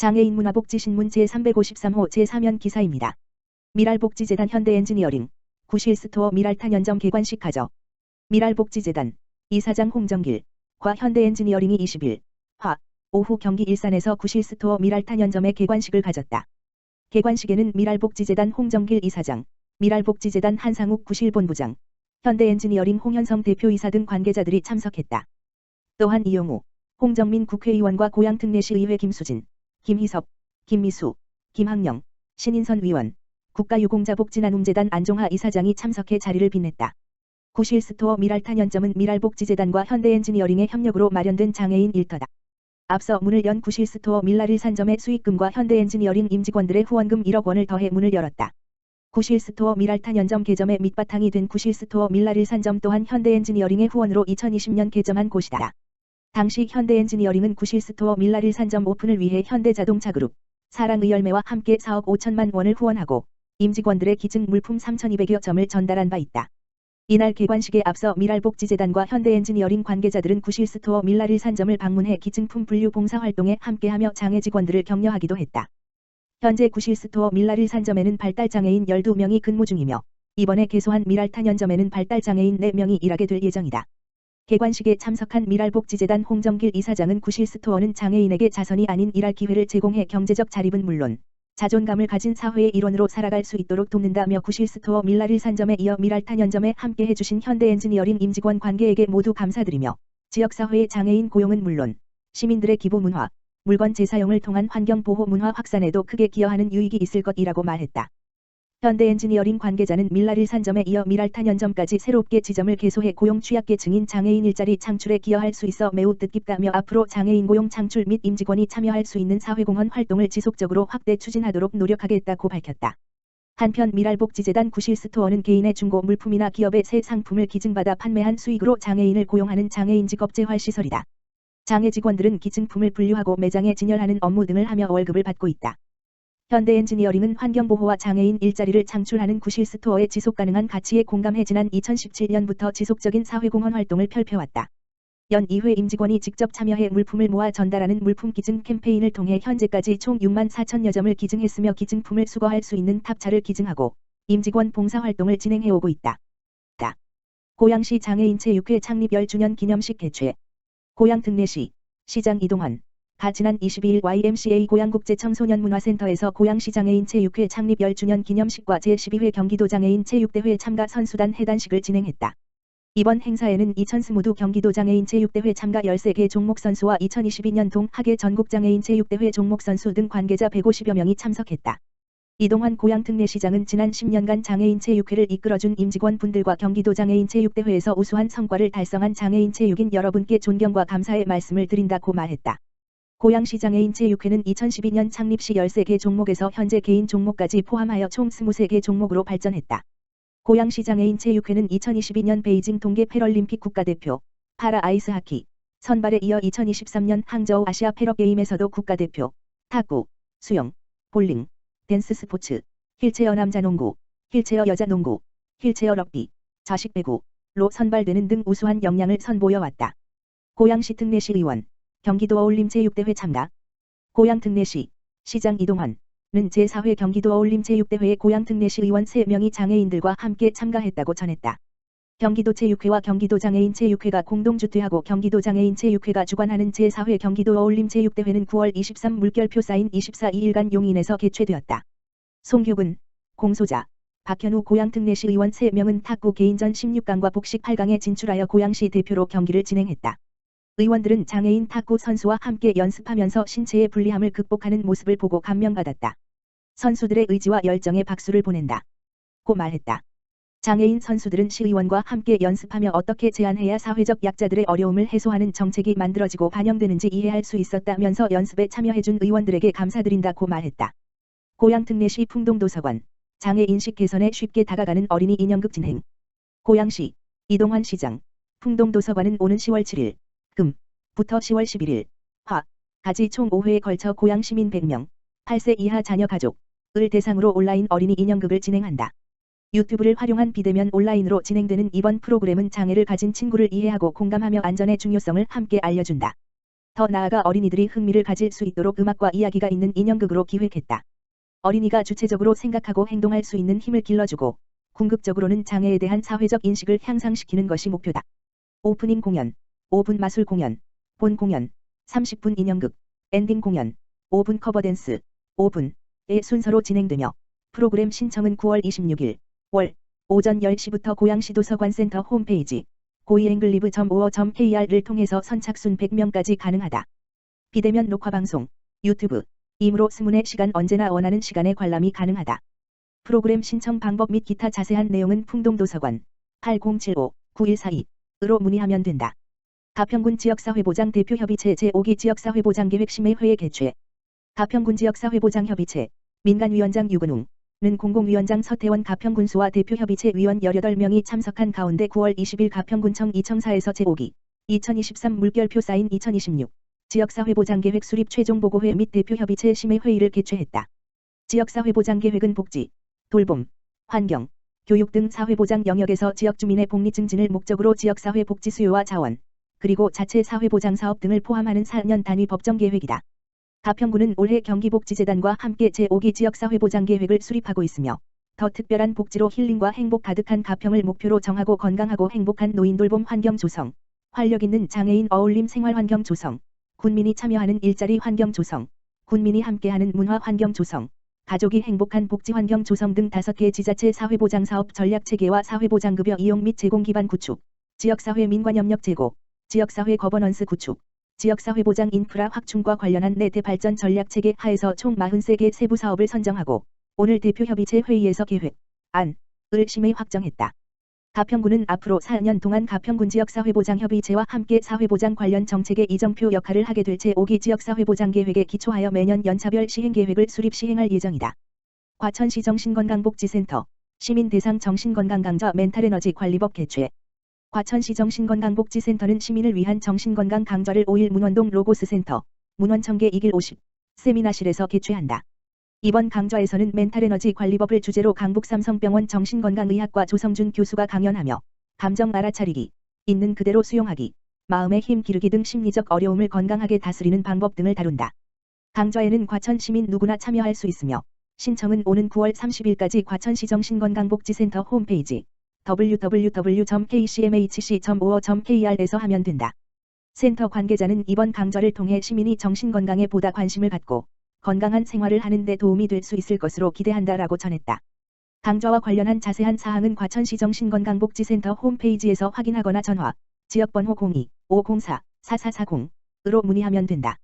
장애인 문화복지신문 제353호 제3연 기사입니다. 미랄복지재단 현대엔지니어링 구실스토어 미랄탄연점 개관식 가져 미랄복지재단 이사장 홍정길 과 현대엔지니어링이 20일 화 오후 경기 일산에서 구실스토어 미랄탄연점의 개관식을 가졌다. 개관식에는 미랄복지재단 홍정길 이사장, 미랄복지재단 한상욱 구실본부장, 현대엔지니어링 홍현성 대표이사 등 관계자들이 참석했다. 또한 이용우, 홍정민 국회의원과 고양특례시 의회 김수진, 김희섭, 김미수, 김학영, 신인선 위원, 국가유공자복지나눔재단 안종하 이사장이 참석해 자리를 빛냈다. 구실 스토어 미랄탄연점은 미랄복지재단과 현대엔지니어링의 협력으로 마련된 장애인 일터다. 앞서 문을 연 구실 스토어 밀라릴 산점의 수익금과 현대엔지니어링 임직원들의 후원금 1억 원을 더해 문을 열었다. 구실 스토어 미랄탄연점 개점의 밑바탕이 된 구실 스토어 밀라릴 산점 또한 현대엔지니어링의 후원으로 2020년 개점한 곳이다. 당시 현대엔지니어링은 구실스토어 밀라릴 산점 오픈을 위해 현대자동차그룹, 사랑의열매와 함께 4억 5천만 원을 후원하고 임직원들의 기증 물품 3,200여 점을 전달한 바 있다. 이날 개관식에 앞서 미랄복지재단과 현대엔지니어링 관계자들은 구실스토어 밀라릴 산점을 방문해 기증품 분류 봉사활동에 함께하며 장애 직원들을 격려하기도 했다. 현재 구실스토어 밀라릴 산점에는 발달장애인 12명이 근무 중이며 이번에 개소한 미랄탄연점에는 발달장애인 4명이 일하게 될 예정이다. 개관식에 참석한 미랄복지재단 홍정길 이사장은 구실스토어는 장애인에게 자선이 아닌 일할 기회를 제공해 경제적 자립은 물론 자존감을 가진 사회의 일원으로 살아갈 수 있도록 돕는다며 구실스토어 밀라릴 산점에 이어 미랄탄연점에 함께 해주신 현대엔지니어링 임직원 관계에게 모두 감사드리며 지역사회의 장애인 고용은 물론 시민들의 기부 문화, 물건 재사용을 통한 환경보호 문화 확산에도 크게 기여하는 유익이 있을 것이라고 말했다. 현대 엔지니어링 관계자는 밀라릴 산점에 이어 미랄탄 연점까지 새롭게 지점을 개소해 고용 취약계층인 장애인 일자리 창출에 기여할 수 있어 매우 뜻깊다며 앞으로 장애인 고용 창출 및 임직원이 참여할 수 있는 사회공헌 활동을 지속적으로 확대 추진하도록 노력하겠다고 밝혔다. 한편 미랄복지재단 구실스토어는 개인의 중고 물품이나 기업의 새 상품을 기증받아 판매한 수익으로 장애인을 고용하는 장애인 직업재활시설이다. 장애 직원들은 기증품을 분류하고 매장에 진열하는 업무 등을 하며 월급을 받고 있다. 현대 엔지니어링은 환경보호와 장애인 일자리를 창출하는 구실스토어의 지속가능한 가치에 공감해 지난 2017년부터 지속적인 사회공헌 활동을 펼쳐왔다. 연 2회 임직원이 직접 참여해 물품을 모아 전달하는 물품 기증 캠페인을 통해 현재까지 총 6만 4천여 점을 기증했으며 기증품을 수거할 수 있는 탑차를 기증하고 임직원 봉사활동을 진행해오고 있다. 고양시 장애인체육회 창립 10주년 기념식 개최 고양 특례시 시장 이동환 가 지난 22일 YMCA 고양국제청소년문화센터에서 고양시장애인 체육회 창립 10주년 기념식과 제12회 경기도 장애인 체육대회 참가 선수단 해단식을 진행했다. 이번 행사에는 2020 경기도 장애인 체육대회 참가 13개 종목 선수와 2022년 동학예 전국장애인 체육대회 종목 선수 등 관계자 150여 명이 참석했다. 이동환 고양특례시장은 지난 10년간 장애인 체육회를 이끌어준 임직원 분들과 경기도 장애인 체육대회에서 우수한 성과를 달성한 장애인 체육인 여러분께 존경과 감사의 말씀을 드린다고 말했다. 고양시장애인 체육회는 2012년 창립 시 13개 종목에서 현재 개인 종목까지 포함하여 총 23개 종목으로 발전했다. 고양시장애인 체육회는 2022년 베이징 동계 패럴림픽 국가대표, 파라 아이스하키, 선발에 이어 2023년 항저우 아시아 패러게임에서도 국가대표, 탁구, 수영, 볼링, 댄스 스포츠, 힐체어 남자 농구, 힐체어 여자 농구, 힐체어 럭비, 자식 배구로 선발되는 등 우수한 역량을 선보여왔다. 고양시 특례시 의원, 경기도 어울림 체육대회 참가. 고양 특례시 시장 이동환은 제4회 경기도 어울림 체육대회에 고양 특례시 의원 3명이 장애인들과 함께 참가했다고 전했다. 경기도 체육회와 경기도 장애인 체육회가 공동 주최하고 경기도 장애인 체육회가 주관하는 제4회 경기도 어울림 체육대회는 9월 23 물결표 사인 24 2일간 용인에서 개최되었다. 송규근, 공소자, 박현우 고양특례시 의원 3명은 탁구 개인전 16강과 복식 8강에 진출하여 고양시 대표로 경기를 진행했다. 의원들은 장애인 탁구 선수와 함께 연습하면서 신체의 불리함을 극복하는 모습을 보고 감명받았다. 선수들의 의지와 열정에 박수를 보낸다. 고 말했다. 장애인 선수들은 시의원과 함께 연습하며 어떻게 제안해야 사회적 약자들의 어려움을 해소하는 정책이 만들어지고 반영되는지 이해할 수 있었다면서 연습에 참여해준 의원들에게 감사드린다고 말했다. 고양특례시 풍동도서관 장애인식 개선에 쉽게 다가가는 어린이 인형극 진행 고양시 이동환 시장 풍동도서관은 오는 10월 7일 금 부터 10월 11일 화 가지 총 5회에 걸쳐 고양 시민 100명 8세 이하 자녀 가족을 대상으로 온라인 어린이 인형극을 진행한다. 유튜브를 활용한 비대면 온라인으로 진행되는 이번 프로그램은 장애를 가진 친구를 이해하고 공감하며 안전의 중요성을 함께 알려준다. 더 나아가 어린이들이 흥미를 가질 수 있도록 음악과 이야기가 있는 인형극으로 기획했다. 어린이가 주체적으로 생각하고 행동할 수 있는 힘을 길러주고 궁극적으로는 장애에 대한 사회적 인식을 향상시키는 것이 목표다. 오프닝 공연, 5분 마술 공연, 본 공연, 30분 인형극, 엔딩 공연, 5분 커버댄스, 5분의 순서로 진행되며 프로그램 신청은 9월 26일 월 오전 10시부터 고양시 도서관센터 홈페이지 고이앵글리브.5.kr을 통해서 선착순 100명까지 가능하다. 비대면 녹화방송, 유튜브, 이므로 스문의 시간 언제나 원하는 시간에 관람이 가능하다. 프로그램 신청 방법 및 기타 자세한 내용은 풍동도서관 8075-9142으로 문의하면 된다. 가평군 지역사회보장 대표협의체 제5기 지역사회보장계 획심의 회의 개최 가평군 지역사회보장협의체 민간위원장 유근웅 는 공공위원장 서태원 가평군수와 대표협의체 위원 18명이 참석한 가운데 9월 20일 가평군청 이청사에서 제5기 2023 물결표 사인 2026 지역사회보장계획 수립 최종보고회 및 대표협의체 심의 회의를 개최했다. 지역사회보장계획은 복지, 돌봄, 환경, 교육 등 사회보장 영역에서 지역 주민의 복리 증진을 목적으로 지역사회 복지 수요와 자원, 그리고 자체 사회보장 사업 등을 포함하는 4년 단위 법정 계획이다. 가평구는 올해 경기복지재단과 함께 제5기 지역사회보장 계획을 수립하고 있으며 더 특별한 복지로 힐링과 행복 가득한 가평을 목표로 정하고 건강하고 행복한 노인 돌봄 환경 조성, 활력 있는 장애인 어울림 생활 환경 조성, 군민이 참여하는 일자리 환경 조성, 군민이 함께하는 문화 환경 조성, 가족이 행복한 복지 환경 조성 등 다섯 개 지자체 사회보장 사업 전략 체계와 사회보장급여 이용 및 제공 기반 구축, 지역사회 민관협력 제고, 지역사회 거버넌스 구축, 지역사회 보장 인프라 확충과 관련한 내대 발전 전략 체계 하에서 총 43개 세부 사업을 선정하고 오늘 대표협의체 회의에서 계획, 안, 을 심의 확정했다. 가평군은 앞으로 4년 동안 가평군 지역사회보장협의체와 함께 사회보장 관련 정책의 이정표 역할을 하게 될 제5기 지역사회보장 계획에 기초하여 매년 연차별 시행계획을 수립 시행할 예정이다. 과천시 정신건강복지센터 시민 대상 정신건강강좌 멘탈에너지 관리법 개최 과천시 정신건강복지센터는 시민을 위한 정신건강 강좌를 5일 문원동 로고스센터, 문원청계 2길 50, 세미나실에서 개최한다. 이번 강좌에서는 멘탈에너지 관리법을 주제로 강북 삼성병원 정신건강의학과 조성준 교수가 강연하며 감정 알아차리기, 있는 그대로 수용하기, 마음의 힘 기르기 등 심리적 어려움을 건강하게 다스리는 방법 등을 다룬다. 강좌에는 과천 시민 누구나 참여할 수 있으며 신청은 오는 9월 30일까지 과천시 정신건강복지센터 홈페이지 www.kcmhc.5.kr에서 하면 된다. 센터 관계자는 이번 강좌를 통해 시민이 정신건강에 보다 관심을 갖고 건강한 생활을 하는 데 도움이 될 수 있을 것으로 기대한다라고 전했다. 강좌와 관련한 자세한 사항은 과천시 정신건강복지센터 홈페이지에서 확인하거나 전화, 지역번호 02-504-4440으로 문의하면 된다.